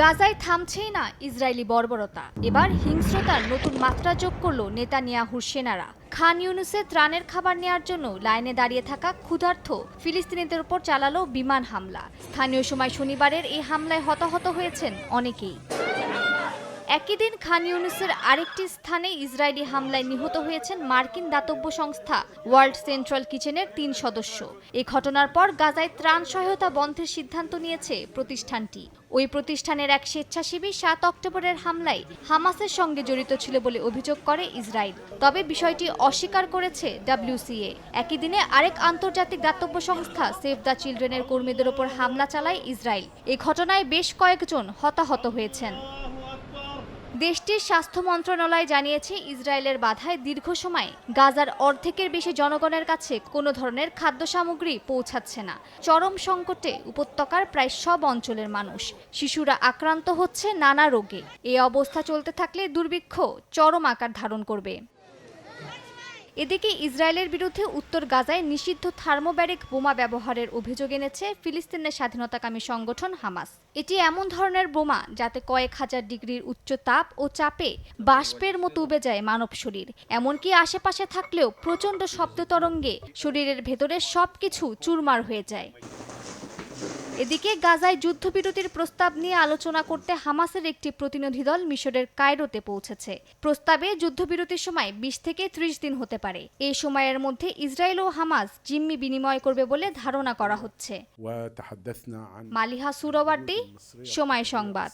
গাজায় থামছেই না ইসরায়েলি বর্বরতা। এবার হিংস্রতার নতুন মাত্রা যোগ করল নেতানিয়াহুর সেনারা। খান ইউনুসে ত্রাণের খাবার নেয়ার জন্য লাইনে দাঁড়িয়ে থাকা ক্ষুধার্থ ফিলিস্তিনিদের ওপর চালালো বিমান হামলা। স্থানীয় সময় শনিবারের এই হামলায় হতাহত হয়েছেন অনেকেই। একই দিন খান ইউনুসের আরেকটি স্থানে ইসরায়েলি হামলায় নিহত হয়েছেন মার্কিন দাতব্য সংস্থা ওয়ার্ল্ড সেন্ট্রাল কিচেনের তিন সদস্য। এই ঘটনার পর গাজায় ত্রাণ সহায়তা বন্ধের সিদ্ধান্ত নিয়েছে প্রতিষ্ঠানটি। ওই প্রতিষ্ঠানের এক স্বেচ্ছাসেবী সাত অক্টোবরের হামলায় হামাসের সঙ্গে জড়িত ছিল বলে অভিযোগ করে ইসরায়েল। তবে বিষয়টি অস্বীকার করেছে ডাব্লিউসিএ। একই দিনে আরেক আন্তর্জাতিক দাতব্য সংস্থা সেভ দ্য চিলড্রেনের কর্মীদের ওপর হামলা চালায় ইসরায়েল। এই ঘটনায় বেশ কয়েকজন হতাহত হয়েছেন। দেশটির স্বাস্থ্য মন্ত্রণালয় জানিয়েছে, ইসরায়েলের বাধায় দীর্ঘ সময় গাজার অর্ধেকের বেশি জনগণের কাছে কোনো ধরনের খাদ্য সামগ্রী পৌঁছাচ্ছে না। চরম সংকটে উপত্যকার প্রায় সব অঞ্চলের মানুষ, শিশুরা আক্রান্ত হচ্ছে নানা রোগে। এই অবস্থা চলতে থাকলে দুর্ভিক্ষ চরম আকার ধারণ করবে। এদিকে ইসরায়েলের বিরুদ্ধে উত্তর গাজায় নিষিদ্ধ থার্মোব্যারিক বোমা ব্যবহারের অভিযোগ এনেছে ফিলিস্তিনের স্বাধীনতাকামী সংগঠন হামাস। এটি এমন ধরনের বোমা যাতে কয়েক হাজার ডিগ্রির উচ্চ তাপ ও চাপে বাষ্পের মতো উবে যায় মানব শরীর। এমনকি আশেপাশে থাকলেও প্রচণ্ড শব্দ তরঙ্গে শরীরের ভেতরে সবকিছু চুরমার হয়ে যায়। এদিকে গাজায় যুদ্ধবিরতির প্রস্তাব নিয়ে আলোচনা করতে হামাসের একটি প্রতিনিধি দল মিশরের কায়রোতে পৌঁছেছে। প্রস্তাবে যুদ্ধবিরতির সময় বিশ থেকে ত্রিশ দিন হতে পারে। এই সময়ের মধ্যে ইসরায়েল ও হামাস জিম্মি বিনিময় করবে বলে ধারণা করা হচ্ছে। মালিহা সুরওয়ার্দি সময় সংবাদ।